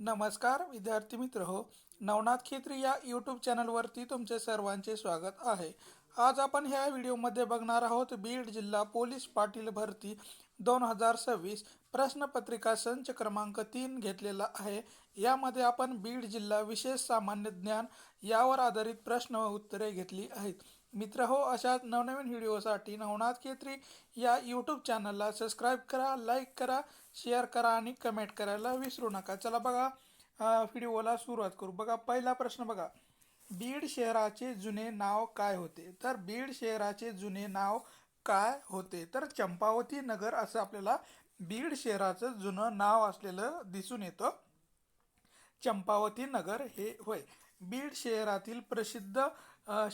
नमस्कार विद्यार्थी मित्र हो नवनाथ खेत्री या यूट्यूब चॅनलवरती तुमचे सर्वांचे स्वागत आहे. आज आपण ह्या व्हिडिओमध्ये बघणार आहोत बीड जिल्हा पोलीस पाटील भरती दोन हजार सव्वीस प्रश्नपत्रिका संच क्रमांक तीन घेतलेला आहे. यामध्ये आपण बीड जिल्हा विशेष सामान्य ज्ञान यावर आधारित प्रश्न व उत्तरे घेतली आहेत. मित्र हो अशा नवनवीन व्हिडिओसाठी नवनाथ खेत्री या यूट्यूब चॅनलला सबस्क्राईब करा लाईक करा शेअर करा आणि कमेंट करायला विसरू नका. चला बघा व्हिडिओला सुरुवात करू. बघा पहिला प्रश्न बघा. बीड शहराचे जुने नाव काय होते? तर बीड शहराचे जुने नाव काय होते? तर चंपावती नगर असं आपल्याला बीड शहराचं जुनं नाव असलेलं दिसून येतं. चंपावती नगर हे होय. बीड शहरातील प्रसिद्ध अ,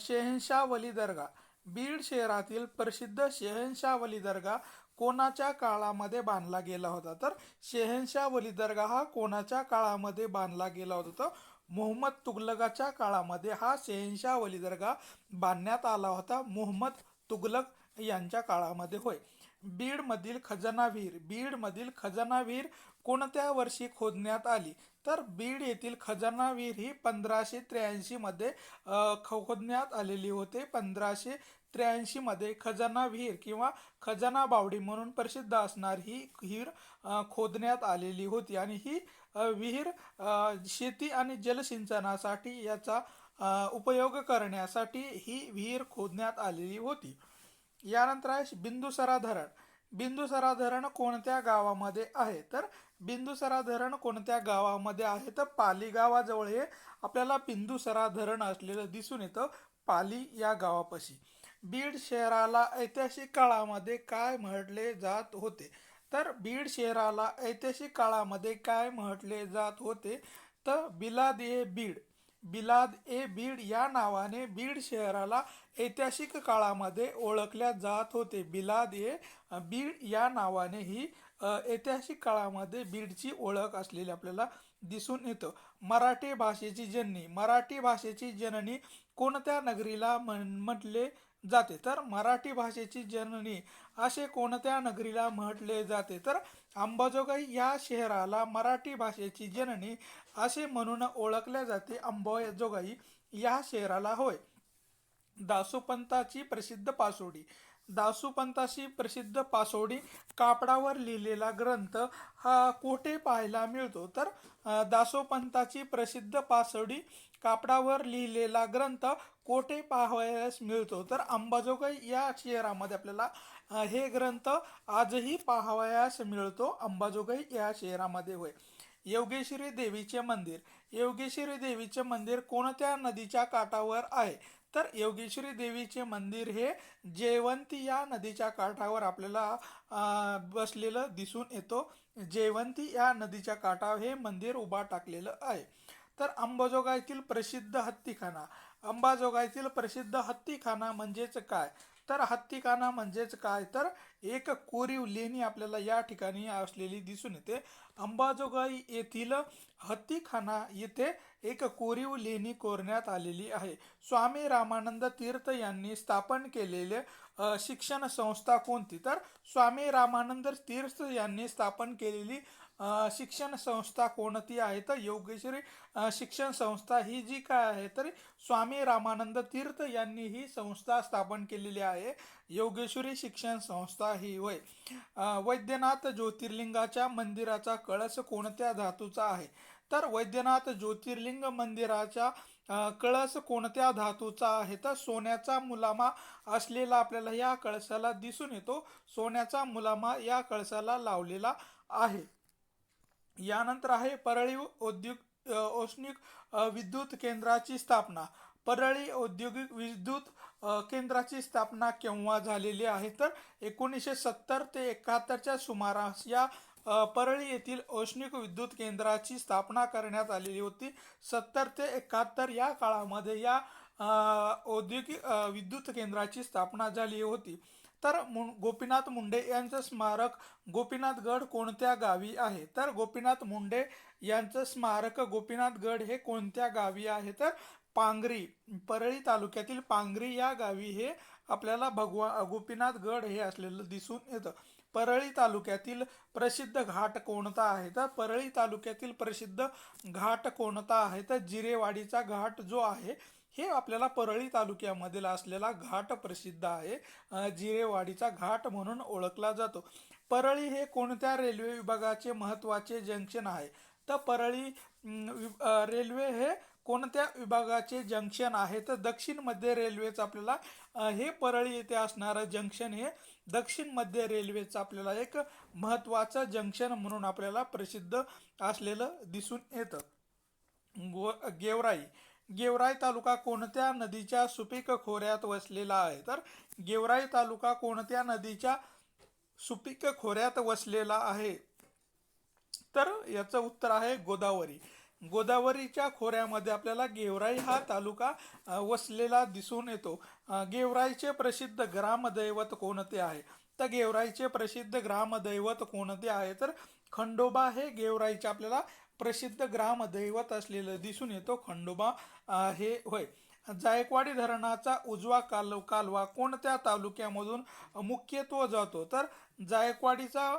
दर्गा. बीड शहरातील प्रसिद्ध शहनशाहवली दर्गा कोणाच्या काळामध्ये बांधला गेला होता? तर शहनशाहवली दर्गा हा कोणाच्या काळामध्ये बांधला गेला होता? तर मोहम्मद तुगलकाच्या काळामध्ये हा शहनशाहवली दर्गा बांधण्यात आला होता. मोहम्मद तुगलक यांच्या काळामध्ये होय. बीडमधील खजनावीर बीडमधील खजनावीर कोणत्या वर्षी खोदण्यात आली? तर बीड येथील खजाना विहीर ही पंधराशे त्र्याऐंशी मध्ये खोदण्यात आलेली होते. पंधराशे त्र्याऐंशी मध्ये खजाना विहीर किंवा खजाना बावडी म्हणून प्रसिद्ध असणारी ही विहीर खोदण्यात आलेली होती. आणि ही विहीर शेती आणि जलसिंचनासाठी याचा उपयोग करण्यासाठी ही विहीर खोदण्यात आलेली होती. यानंतर आहे बिंदुसरा धरण बिंदुसरा धरण कोणत्या गावामध्ये आहे? तर बिंदुसरा धरण कोणत्या गावामध्ये आहे? तर पाली गावाजवळ हे आपल्याला बिंदुसरा धरण असलेलं दिसून येतं पाली या गावापाशी. बीड शहराला ऐतिहासिक काळामध्ये काय म्हटले जात होते? तर बीड शहराला ऐतिहासिक काळामध्ये काय म्हटले जात होते? तर बिलाद ए बीड. बिलाद ए बीड या नावाने बीड शहराला ऐतिहासिक काळामध्ये ओळखल्या जात होते. बिलाद ए बीड या नावाने ही ऐतिहासिक काळामध्ये बीडची ओळख असलेली आपल्याला दिसून येतं. मराठी भाषेची जननी मराठी भाषेची जननी कोणत्या नगरीला म्हण म्हटले जाते? तर मराठी भाषेची जननी असे कोणत्या नगरीला म्हटले जाते? तर अंबाजोगाई या शहराला मराठी भाषेची जननी असे म्हणून ओळखले जाते अंबाजोगाई या शहराला होय. दासोपंताची प्रसिद्ध पासोडी. दासोपंताची प्रसिद्ध पासोडी कापडावर लिहिलेला ग्रंथ हा कोठे पाहायला मिळतो? तर दासोपंताची प्रसिद्ध पासोडी कापडावर लिहिलेला ग्रंथ कोठे पाहावयास मिळतो? तर अंबाजोगाई या शहरामध्ये आपल्याला हे ग्रंथ आजही पाहावयास मिळतो. अंबाजोगाई या शहरामध्ये होय. योगेश्वरी देवीचे मंदिर. योगेश्वरी देवीचे मंदिर कोणत्या नदीच्या काठावर आहे? तर योगेश्वरी देवीचे मंदिर हे जयवंती या नदीच्या काठावर आपल्याला बसलेलं दिसून येतो. जयवंती या नदीच्या काठावर हे मंदिर उभा टाकलेलं आहे. तर अंबाजोगाईतील प्रसिद्ध हत्तीखाना. अंबाजोगाईतील प्रसिद्ध हत्तीखाना म्हणजेच काय? तर हत्तीखाना म्हणजेच काय? तर एक कोरीव लेणी आपल्याला या ठिकाणी असलेली दिसून येते. अंबाजोगाई येथील हत्तीखाना येथे एक कोरीव लेणी कोरण्यात आलेली आहे. स्वामी रामानंद तीर्थ यांनी स्थापन केलेले शिक्षण संस्था कोणती? तर स्वामी रामानंद तीर्थ यांनी स्थापन केलेली शिक्षण संस्था कोणती आहे? तर योगेश्वरी शिक्षण संस्था ही जी काय आहे तर स्वामी रामानंद तीर्थ यांनी ही संस्था स्थापन केलेली आहे. योगेश्वरी शिक्षण संस्था ही होय. वैद्यनाथ ज्योतिर्लिंगाच्या मंदिराचा कळस कोणत्या धातूचा आहे? तर वैद्यनाथ ज्योतिर्लिंग मंदिराचा कळस कोणत्या धातूचा आहे? तर सोन्याचा मुलामा असलेला आपल्याला या कळसाला दिसून येतो. सोन्याचा मुलामा या कळसाला लावलेला आहे. यानंतर आहे परळी औद्योग औष्णिक विद्युत केंद्राची स्थापना. परळी औद्योगिक विद्युत केंद्राची स्थापना केव्हा झालेली आहे? तर एकोणीसशे सत्तर ते एकाहत्तरच्या सुमारास या परळी येथील औष्णिक विद्युत केंद्राची स्थापना करण्यात आलेली होती. सत्तर ते एकाहत्तर या काळामध्ये या औद्योगिक विद्युत केंद्राची स्थापना झाली होती. तर मु गोपीनाथ मुंडे यांचं स्मारक गोपीनाथगड कोणत्या गावी आहे? तर गोपीनाथ मुंडे यांचं स्मारक गोपीनाथगड हे कोणत्या गावी आहे? तर पांगरी परळी तालुक्यातील पांगरी या गावी हे आपल्याला भगवा गोपीनाथगड हे असलेलं दिसून येतं. परळी तालुक्यातील प्रसिद्ध घाट कोणता आहे? तर परळी तालुक्यातील प्रसिद्ध घाट कोणता आहे? तर जिरेवाडीचा घाट जो आहे हे आपल्याला परळी तालुक्यामधील असलेला घाट प्रसिद्ध आहे. जिरेवाडीचा घाट म्हणून ओळखला जातो. परळी हे कोणत्या रेल्वे विभागाचे महत्त्वाचे जंक्शन आहे? तर परळी रेल्वे हे कोणत्या विभागाचे जंक्शन आहे? तर दक्षिण मध्य रेल्वेचं आपल्याला हे परळी येथे असणारं जंक्शन हे दक्षिण मध्य रेल्वेचं आपल्याला एक महत्त्वाचं जंक्शन म्हणून आपल्याला प्रसिद्ध असलेलं दिसून येतं. गो गेवराई. गेवराई तालुका कोणत्या नदीच्या सुपीक खोऱ्यात वसलेला आहे? तर गेवराई तालुका कोणत्या नदीच्या सुपीक खोऱ्यात वसलेला आहे? तर याचं उत्तर आहे गोदावरी. गोदावरीच्या खोऱ्यामध्ये आपल्याला गेवराई हा तालुका वसलेला दिसून येतो. गेवराईचे प्रसिद्ध ग्रामदैवत कोणते आहे? तर गेवराईचे प्रसिद्ध ग्रामदैवत कोणते आहे? तर खंडोबा हे गेवराईचे आपल्याला प्रसिद्ध ग्रामदैवत असलेलं दिसून येतो. खंडोबा हे होय. जायकवाडी धरणाचा उजवा काल कालवा कोणत्या तालुक्यामधून मुख्यत्व जातो? तर जायकवाडीचा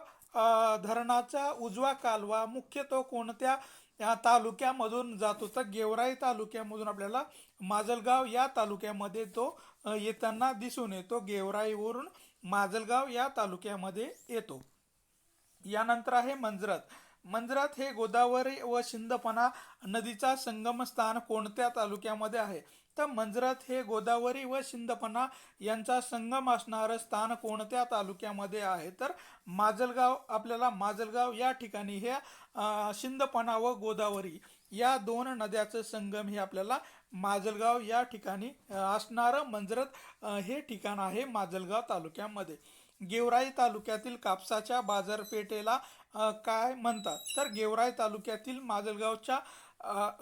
धरणाचा उजवा कालवा मुख्यत्व कोणत्या या तालुक्यामधून जातो? तर गेवराई तालुक्यामधून आपल्याला माजलगाव या तालुक्यामध्ये तो येताना दिसून येतो. गेवराईवरून माजलगाव या तालुक्यामध्ये येतो. यानंतर आहे मंजरत. मंजरात हे गोदावरी व शिंदपणा नदीचा संगम स्थान कोणत्या तालुक्यामध्ये आहे? तर मंजरत हे गोदावरी व शिंदपणा यांचा संगम असणारं स्थान कोणत्या तालुक्यामध्ये आहे? तर माजलगाव आपल्याला माजलगाव या ठिकाणी हे शिंदपना शिंदपणा व गोदावरी या दोन नद्याचं संगम हे आपल्याला माजलगाव या ठिकाणी असणारं मंजरत हे ठिकाण आहे माजलगाव तालुक्यामध्ये. गेवराई तालुक्यातील कापसाच्या बाजारपेठेला काय म्हणतात? तर गेवराई तालुक्यातील माजलगावच्या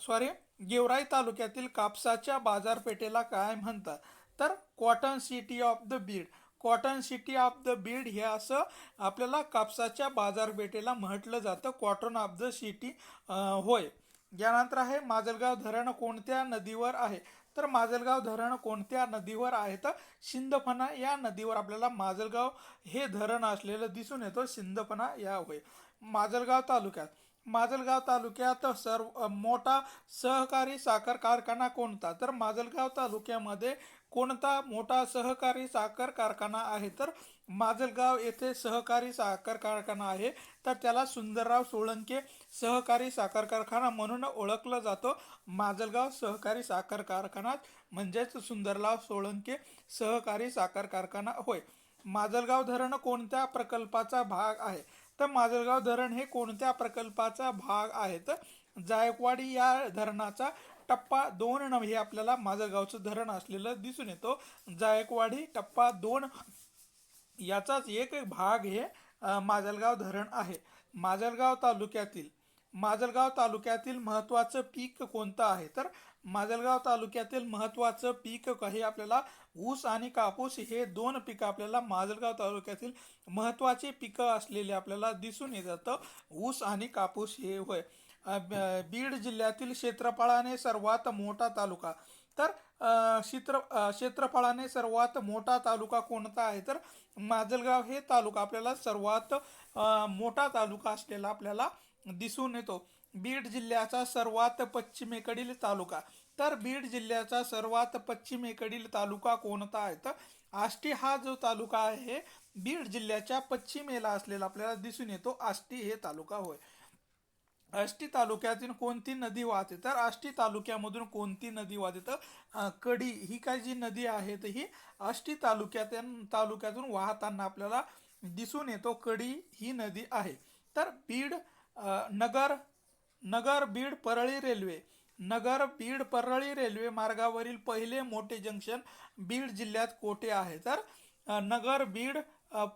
सॉरी गेवराई तालुक्यातील कापसाच्या बाजारपेठेला काय म्हणतात? तर cotton city of the Beed cotton city of the Beed हे असं आपल्याला कापसाच्या बाजारपेठेला म्हटलं जातं. कॉटन ऑफ द सिटी होय. यानंतर आहे माजलगाव धरण कोणत्या नदीवर आहे? तर माजलगाव धरण कोणत्या नदीवर आहे? तर शिंदफणा या नदीवर आपल्याला माजलगाव हे धरण असलेलं दिसून येतं. शिंदफणा या होय माजलगाव तालुक्यात. माजलगाव तालुक्यात सर्व मोठा सहकारी साखर कारखाना कोणता? तर माजलगाव तालुक्यामध्ये कोणता मोठा सहकारी साखर कारखाना आहे? तर माजलगाव येथे सहकारी साखर कारखाना आहे. तर त्याला सुंदरराव सोळंके सहकारी साखर कारखाना म्हणून ओळखलं जातं. माजलगाव सहकारी साखर कारखाना म्हणजेच सुंदरराव सोळंके सहकारी साखर कारखाना होय. माजलगाव धरण कोणत्या प्रकल्पाचा भाग आहे? तर माजलगाव धरण हे कोणत्या प्रकल्पाचा भाग आहे तर जायकवाडी या धरणाचा टप्पा दोन हे आपल्याला माजलगावचं धरण असलेलं दिसून येतो. जायकवाडी टप्पा दोन याचाच एक भाग हे माजलगाव धरण आहे. माजलगाव तालुक्यातील माजलगाव तालुक्यातील महत्त्वाचं पीक कोणतं आहे? तर माजलगाव तालुक्यातील महत्त्वाचं पीक हे आपल्याला ऊस आणि कापूस हे दोन पिकं आपल्याला माजलगाव तालुक्यातील महत्त्वाचे पिकं असलेले आपल्याला दिसून येतात. ऊस आणि कापूस हे होय. ब- बीड जिल्ह्यातील क्षेत्रफळाने सर्वात मोठा तालुका. तर क्षेत्र क्षेत्रफळाने सर्वात मोठा तालुका कोणता आहे? तर माजलगाव हे तालुका आपल्याला सर्वात मोठा तालुका असलेला आपल्याला दिसून येतो. बीड जिल्ह्याचा सर्वात पश्चिमेकडील तालुका. तर बीड जिल्ह्याचा सर्वात पश्चिमेकडील तालुका कोणता आहे? तर आष्टी हा जो तालुका आहे बीड जिल्ह्याच्या पश्चिमेला असलेला आपल्याला दिसून येतो. आष्टी हे तालुका होय. आष्टी तालुक्यातून कोणती नदी वाहते? तर आष्टी तालुक्यामधून कोणती नदी वाहते? तर कडी ही काय जी नदी आहे तर ही आष्टी तालुक्यातून तालुक्यातून वाहताना आपल्याला दिसून येतो कडी ही नदी आहे. तर बीड नगर नगर बीड परळी रेल्वे नगर बीड परळी रेल्वे मार्गावरील पहिले मोठे जंक्शन बीड जिल्ह्यात कोठे आहे? तर नगर बीड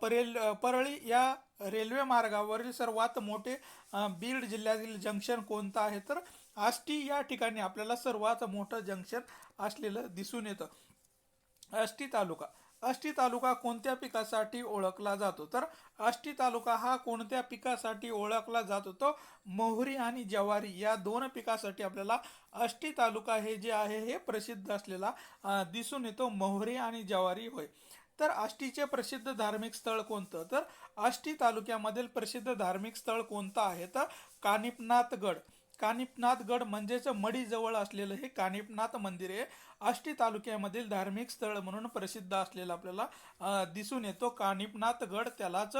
परेल परळी या रेल्वे मार्गावरील सर्वात मोठे बीड जिल्ह्यातील जंक्शन कोणतं आहे? तर आष्टी या ठिकाणी आपल्याला सर्वात मोठं जंक्शन असलेलं दिसून येतं. आष्टी तालुका. आष्टी तालुका कोणत्या पिकासाठी ओळखला जातो? तर आष्टी तालुका हा कोणत्या पिकासाठी ओळखला जातो? तो मोहरी आणि ज्वारी या दोन पिकासाठी आपल्याला आष्टी तालुका हे जे आहे हे प्रसिद्ध असलेला दिसून येतो. मोहरी आणि ज्वारी होय. तर आष्टीचे प्रसिद्ध धार्मिक स्थळ कोणतं? तर आष्टी तालुक्यामधील प्रसिद्ध धार्मिक स्थळ कोणतं आहे? तर कानिपनाथगड. कानिपनाथगड म्हणजेच मडीजवळ असलेलं हे कानिपनाथ मंदिर आहे. आष्टी तालुक्यामधील धार्मिक स्थळ म्हणून प्रसिद्ध असलेलं आपल्याला दिसून येतो. कानिपनाथ गड त्यालाच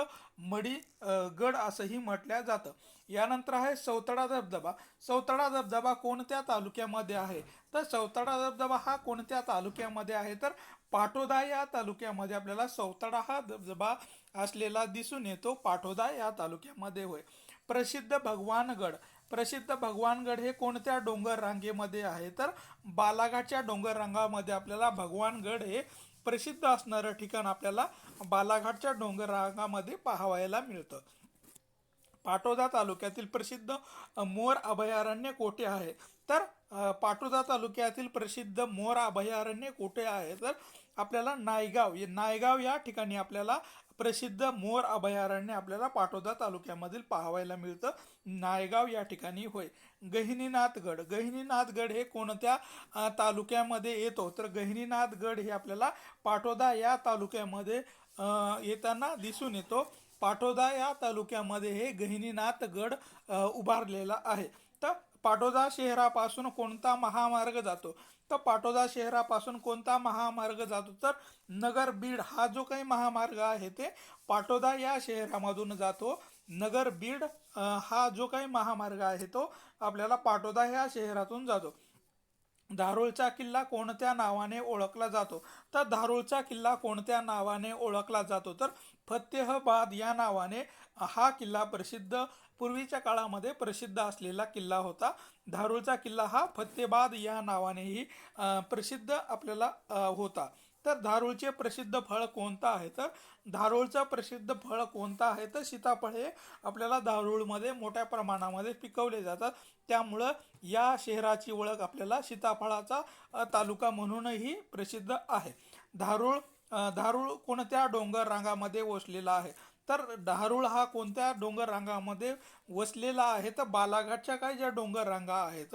मडी गड असंही म्हटलं जातं. यानंतर आहे सौतडा धबधबा. सौतडा धबधबा कोणत्या तालुक्यामध्ये आहे? तर सौतडा धबधबा हा कोणत्या तालुक्यामध्ये आहे? तर पाटोदा या तालुक्यामध्ये आपल्याला सौताडा हा धबधबा असलेला दिसून येतो. पाटोदा या तालुक्यामध्ये होय. प्रसिद्ध भगवानगड. प्रसिद्ध भगवानगड हे कोणत्या डोंगर रांगेमध्ये आहे? तर बालाघाटच्या डोंगर रांगामध्ये आपल्याला भगवानगड हे प्रसिद्ध असणारं ठिकाण आपल्याला बालाघाटच्या डोंगर रांगामध्ये पाहावायला मिळतं. पाटोदा तालुक्यातील प्रसिद्ध मोर अभयारण्य कोठे आहे? तर पाटोदा तालुक्यातील प्रसिद्ध मोर अभयारण्य कोठे आहे? तर आपल्याला नायगाव ये- नायगाव या ठिकाणी आपल्याला प्रसिद्ध मोर अभयारण्य आपल्याला पाटोदा तालुक्यामधील पाहावायला मिळतं. नायगाव या ठिकाणी होय. गहिनीनाथगड गहिनीनाथगड हे कोणत्या तालुक्यामध्ये येतो? तर गहिनीनाथगड हे आपल्याला पाटोदा या तालुक्यामध्ये येताना दिसून येतो. पाटोदा या तालुक्यामध्ये हे गहिनीनाथगड उभारलेला आहे. तर पाटोदा शहरापासून कोणता महामार्ग जातो? तर पाटोदा शहरापासून कोणता महामार्ग जातो? तर नगर बीड हा जो काही महामार्ग आहे ते पाटोदा या शहरामधून जातो. नगर बीड हा जो काही महामार्ग आहे तो आपल्याला पाटोदा या शहरातून जातो. धारूळचा किल्ला कोणत्या नावाने ओळखला जातो? तर धारूळचा किल्ला कोणत्या नावाने ओळखला जातो? तर फतेहबाद या नावाने हा किल्ला प्रसिद्ध पूर्वीच्या काळामध्ये प्रसिद्ध असलेला किल्ला होता. धारूळचा किल्ला हा फतेबाद या नावानेही प्रसिद्ध आपल्याला होता. तर धारूळचे प्रसिद्ध फळ कोणतं आहे? तर धारूळचं प्रसिद्ध फळ कोणतं आहे? तर सीताफळ हे आपल्याला धारूळमध्ये मोठ्या प्रमाणामध्ये पिकवले जातात. त्यामुळं या शहराची ओळख आपल्याला सीताफळाचा तालुका म्हणूनही प्रसिद्ध आहे. धारूळ धारूळ कोणत्या डोंगर रांगामध्ये वसलेला आहे? तर धारूळ हा कोणत्या डोंगर रांगामध्ये वसलेला आहे? तर बालाघाटच्या काय ज्या डोंगर रांगा आहेत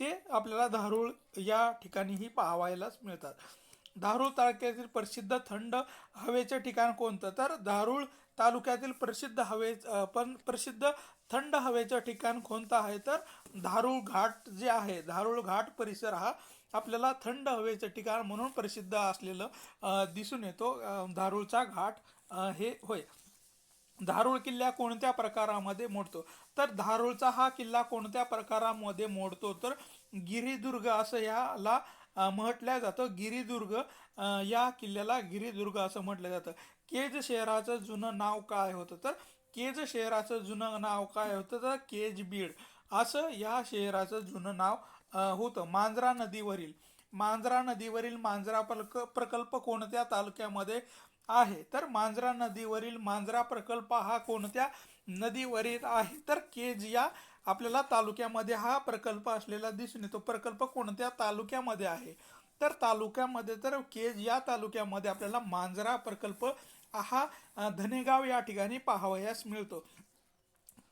ते आपल्याला धारूळ या ठिकाणीही पाहावयालाच मिळतात. धारूळ तालुक्यातील प्रसिद्ध थंड हवेचे ठिकाण कोणतं? तर धारूळ तालुक्यातील प्रसिद्ध हवे पण प्रसिद्ध थंड हवेचं ठिकाण कोणतं आहे? तर धारूळ घाट जे आहे धारूळ घाट परिसर हा आपल्याला थंड हवेचं ठिकाण म्हणून प्रसिद्ध असलेलं दिसून येतो. धारूळचा घाट हे होय. धारूळ किल्ला कोणत्या प्रकारामध्ये मोडतो? तर धारूळचा हा किल्ला कोणत्या प्रकारामध्ये मोडतो? तर गिरिदुर्ग असं याला म्हटलं जातं. गिरिदुर्ग या किल्ल्याला गिरिदुर्ग असं म्हटलं जातं. केज शहराचं जुनं नाव काय होतं? तर केज शहराचं जुनं नाव काय होतं? तर केज बीड असं या शहराचं जुनं नाव होतं. मांजरा नदीवरील मांजरा नदीवरील मांजरा प्रक प्रकल्प कोणत्या तालुक्यामध्ये आहे. तर मांजरा नदीवरील मांजरा प्रकल्प हा कोणत्या नदीवरील आहे? तर केज या आपल्याला तालुक्यामध्ये हा प्रकल्प असलेला दिसून येतो. प्रकल्प कोणत्या तालुक्यामध्ये आहे? तर तालुक्यामध्ये तर केज या तालुक्यामध्ये आपल्याला मांजरा प्रकल्प हा धनेगाव या ठिकाणी पाहावयास मिळतो.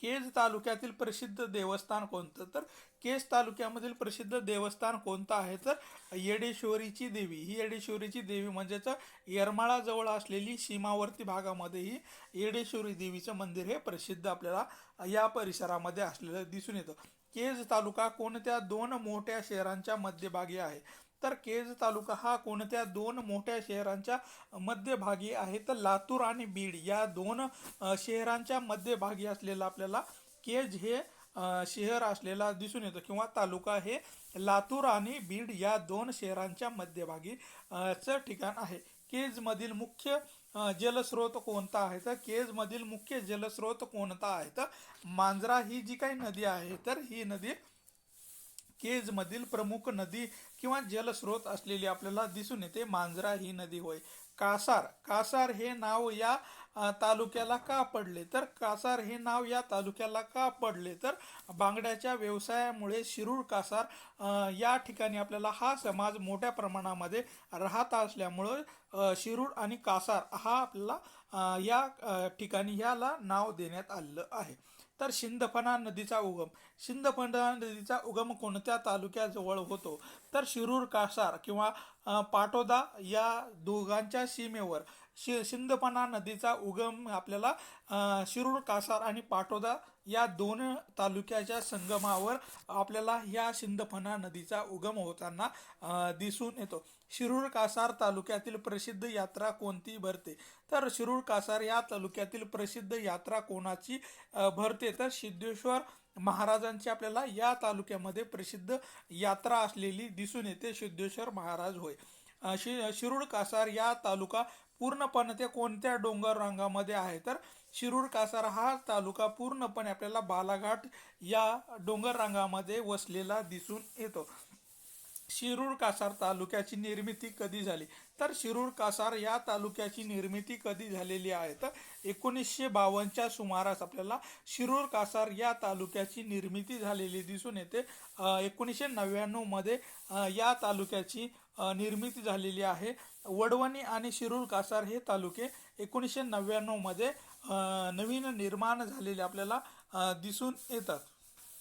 केज तालुक्यातील प्रसिद्ध देवस्थान कोणतं? तर केज तालुक्यामधील प्रसिद्ध देवस्थान कोणतं आहे? तर येडेश्वरीची देवी. ही येडेश्वरीची देवी म्हणजेच येरमाळाजवळ असलेली सीमावर्ती भागामध्ये ही येडेश्वरी देवीचं मंदिर हे प्रसिद्ध आपल्याला या परिसरामध्ये असलेलं दिसून येतं. केज तालुका कोणत्या दोन मोठ्या शहरांच्या मध्यभागी आहे? तर केज तालुका हा कोणत्या दोन मोठ्या शहरांच्या मध्यभागी आहे? तर लातूर आणि बीड या दोन शहरांच्या मध्यभागी असलेला आपल्याला केज हे शहर असलेला दिसून येतो किंवा तालुका हे लातूर आणि बीड या दोन शहरांच्या मध्यभागी चं ठिकाण आहे. केजमधील मुख्य जलस्रोत कोणता आहे? तर केजमधील मुख्य जलस्रोत कोणता आहे? तर मांजरा ही जी काही नदी आहे तर ही नदी केजमधील प्रमुख नदी किंवा जलस्रोत असलेली आपल्याला दिसून येते मांजरा ही नदी होय. कासार कासार हे नाव या तालुक्याला का पडले? तर कासार हे नाव या तालुक्याला का पडले? तर बांगड्याच्या व्यवसायामुळे शिरूर कासार या ठिकाणी आपल्याला हा समाज मोठ्या प्रमाणामध्ये राहत असल्यामुळं शिरूर आणि कासार हा आपल्याला या ठिकाणी ह्याला नाव देण्यात आलेलं आहे. तर शिंदफणा नदीचा उगम. शिंदफणा नदीचा उगम कोणत्या तालुक्याजवळ होतो? तर शिरूर कासार किंवा पाटोदा या दोघांच्या सीमेवर. शि शिंदपणा नदीचा उगम आपल्याला शिरूर कासार आणि पाटोदा या दोन तालुक्याच्या संगमावर आपल्याला या शिंदफणा नदीचा उगम होताना दिसून येतो. शिरूर कासार तालुक्यातील प्रसिद्ध यात्रा कोणती भरते? तर शिरूर कासार या तालुक्यातील प्रसिद्ध यात्रा कोणाची भरते? तर सिद्धेश्वर महाराजांची आपल्याला या तालुक्यामध्ये प्रसिद्ध यात्रा असलेली दिसून येते. सिद्धेश्वर महाराज होय. शि शिरूर कासार या तालुका पूर्णपणे ते कोणत्या डोंगर रांगामध्ये आहे? तर शिरूर कासार हा तालुका पूर्णपणे आपल्याला बालाघाट या डोंगर रांगामध्ये वसलेला दिसून येतो. शिरूर कासार तालुक्याची निर्मिती कधी झाली? तर शिरूर कासार या तालुक्याची निर्मिती कधी झालेली आहे? तर एकोणीसशे बावन्नच्या सुमारास आपल्याला शिरूर कासार या तालुक्याची निर्मिती झालेली दिसून येते. एकोणीसशे नव्याण्णवमध्ये या तालुक्याची निर्मिती झालेली आहे. वडवणी आणि शिरूर कासार हे तालुके एकोणीसशे नव्याण्णवमध्ये नवीन निर्माण झालेले आपल्याला दिसून येतात.